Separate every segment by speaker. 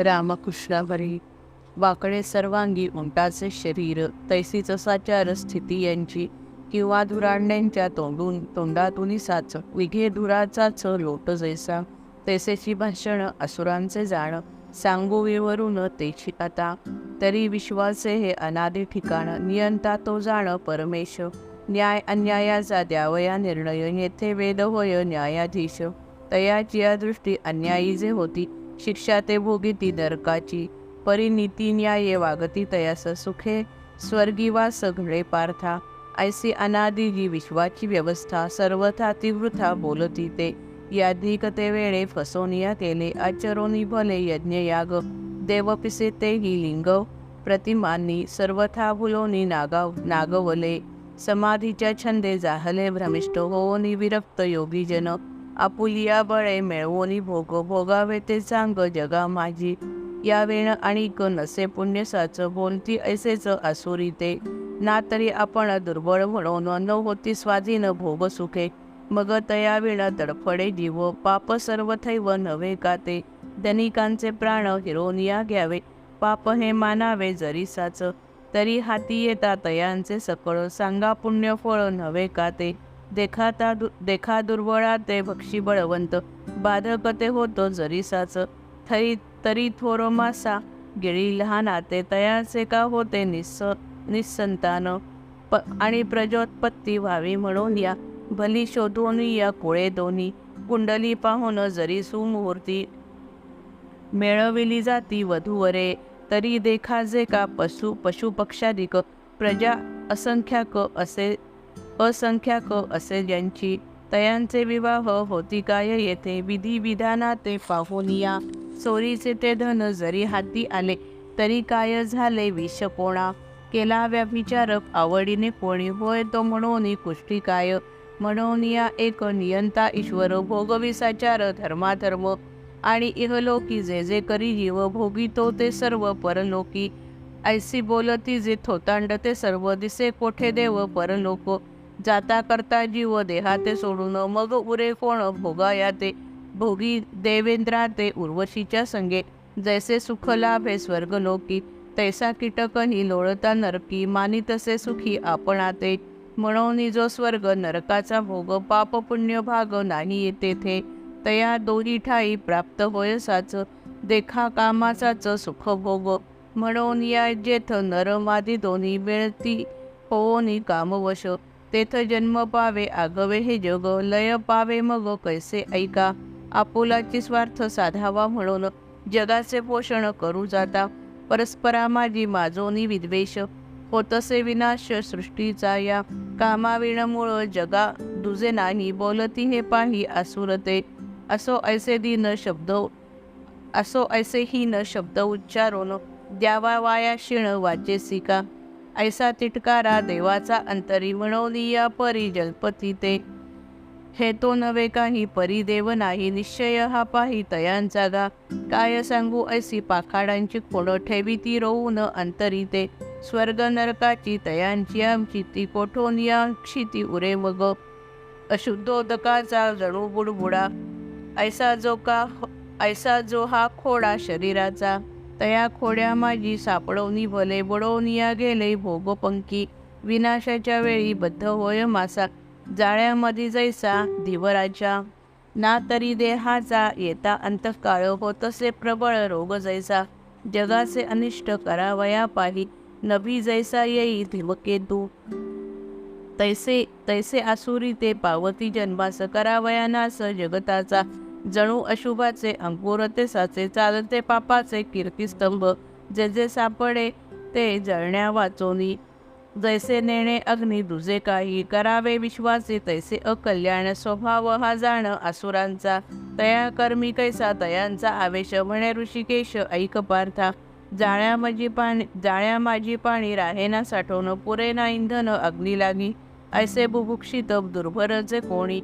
Speaker 1: रामकृष्णाभरी वाकडे सर्वांगी उंटाचे शरीर तैसीच साचार स्थिती यांची किंवा धुरांड्यांच्या तोंडून तोंडातून साच विघे धुराचाच लोट जैसा. तैसेची भाषण असुरांचे जाण सांगोवीवरून तेची आता. तरी विश्वासे हे अनादि ठिकाण नियंता तो जाण परमेश. न्याय अन्यायाचा द्यावया निर्णय येथे वेद होय न्यायाधीश. तयाची या दृष्टी अन्यायी जे होती शिक्षा ते भोगिती दर्काची परिनीती न्याये वागती तयास सुखे. स्वर्गी वास पार्था. ऐसी अनादि जी विश्वाची व्यवस्था सर्वथा तीव्रथा बोलती ते. याधिक ते वेळे फसोनिया केले आचरोनी भले यज्ञ याग. देवपिसे ते ही लिंग. प्रतिमांनी सर्वथा भुलोनी नागाव नागवले. समाधीच्या छंदे जाहले भ्रमिष्ट होऊनी विरक्त योगीजन. आपुलिया बळे मिळवोनी भोग भोगावे ते सांग जगा माझी. या आणि आणिक नसे पुण्यसाच बोलती ऐसेच असुरी ते. ना तरी आपण दुर्बळ म्हणून न होती स्वाधीन भोग सुखे. मग तया वेळा तडफडे जीव पाप सर्वथैव नव्हे का ते? धनिकांचे प्राण हिरोनिया घ्यावे. पाप हे मानावे जरी साच. तरी हाती येता तयांचे सकळ सांगा पुण्य फळ नव्हे का ते? देखाता दु देखा दुर्बळा ते भक्षी बळवंत. बाधक ते होतो जरी साच. थरी तरी थोर मासा. गिळी लहाना ते तयाचे का होते निस्स निसंतान. प आणि प्रजोत्पत्ती व्हावी म्हणून या. भली शोधून या कुळे दोन्ही. कुंडली पाहून जरी सुमुहूर्ती मिळविली जाती वधूवरे तरी देखा जे का पशु पशुपक्षाधिक प्रजा असंख्याक असे असंख्याक असे ज्यांची तयांचे विवाह होती काय येथे? विधी विधाना ते पाहुनिया. चोरीचे ते धन जरी हाती आले तरी काय झाले विष कोणा? केला व्यभिचार आवडीने कोणी? होय तो म्हणून कुष्टी काय? म्हणून या एक नियंता ईश्वर भोगविसाचार धर्माधर्म. आणि इहलोकी जे जे करी जीव भोगितो ते सर्व परलोकी. ऐसी बोलती जे थोतांड ते सर्व दिसे कोठे देव परलोक? जाता करता जीव देहाते सोडून मग उरे कोण भोगाया ते भोगी देवेंद्रा ते उर्वशीच्या संगे. जैसे सुख लाभे स्वर्गलोकी तैसा कीटकही लोळता नरकी मानी तसे सुखी आपणाते. म्हणून जो स्वर्ग नरकाचा भोग पाप पुण्य भाग नाही येते थे तया दोन्ही ठाई प्राप्त होयसाच देखा कामाचाच सुख भोग. म्हणून या जेथ नरमादी दोन्ही मिळती होनी कामवश. तेथ जन्म पावे आगवे हे जग लय पावे मग कैसे? ऐका आपुलाची स्वार्थ साधावा म्हणून जगाचे पोषण करू जाता. परस्परा माझी माजोनी विद्वेष होतसे विनाश सृष्टीचा या. कामाविणमुळ जगा दुजे नाही बोलती हे पाही आसुरते. असो ऐसे दिन शब्द असो ऐसे हीन शब्द उच्चारून द्यावा वाया शिण वाचे सिका. ऐसा तिटकारा देवाचा अंतरी म्हणवली या परी जलपती ते हे तो नवे काही परिदेव नाही निश्चय हा पाही तयांचा गा. काय सांगू ऐसी पाखाडांची कोण ठेवी ती रोवून अंतरी ते स्वर्ग नरकाची तयांची आमची ती कोठून या क्षिती उरे मग? अशुद्धोदकाचा जणू बुडबुडा. ऐसा जो का ऐसा जो हा खोडा शरीराचा. तया खोड्या माझी सापडवनी भले बडवनिया गेले भोगपंकी. विनाशाच्या वेळी बद्ध होय मासा. जाळ्यामध्ये जैसा धीवराच्या ना तरी देहाचा येता अंतकाळ होतसे प्रबळ रोग जैसा. जगाचे अनिष्ट करावया पाही. नभी जैसा येई धीमकेतू तैसे तैसे आसुरी ते पावती जन्मास करावया नास जगताचा. जणू अशुभाचे अंकुर ते साचे चालते पापाचे कीर्तीस्तंभ जे जे सापडे ते जळण्या वाचोनी. जैसे नेणे अग्नी दुजे काही करावे विश्वासे तैसे अकल्याण स्वभाव हा जाण असुरांचा. तया कर्मी कैसा तयांचा आवेश म्हणे ऋषिकेश ऐक पार्था. जाळ्या माझी पाणी जाळ्या माझी पाणी राहेना साठवणं पुरेना इंधन अग्नी लागी. ऐसे बुभुक्षित दुर्भर जे कोणी.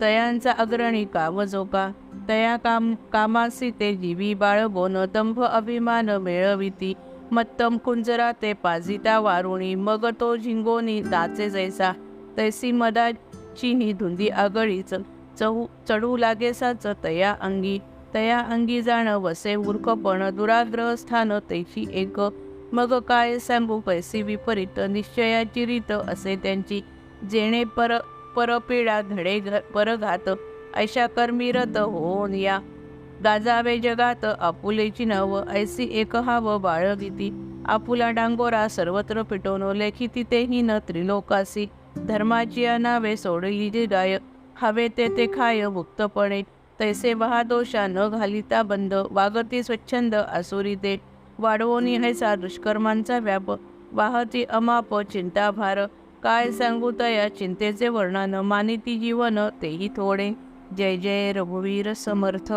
Speaker 1: तयांचा अग्रणी काम जोका तया काम कामासी ते जीवी बाळगोन दंभ अभिमान मेळविती. मत्तम कुंजरा ते पाजिता वारुणी मग तो झिंगोनी दाचे जैसा. तैसी मदाची ही धुंदी आगळीच. चहू चढू लागेसाच तया अंगी. तया अंगी जाण वसे मूर्खपण दुराग्रह स्थान तैशी एक. मग काय सांगू पैसे विपरीत निश्चयाची रीत असे त्यांची. जेणे पर परपीडा धडे परघात. ऐशा कर्मीरत होऊन या. गाजावे जगात आपुलेची नव ऐसी एक हाव बाळगीती. आपुला डांगोरा सर्वत्र पिटवून लेखिती तिथेही न त्रिलोकासी. धर्माची अनावे सोडली जी गाय हवे ते ते खाय मुक्तपणे. तैसे महादोषा न घालिता बंद वागती स्वच्छंद आसुरी ते वाढवोनी हैसा दुष्कर्मांचा व्याप वाहती अमाप चिंताभार. काय सांगू तया चिंतेचे वर्णन मानिती जीवन तेही थोडे. जय जय रघुवीर समर्थ.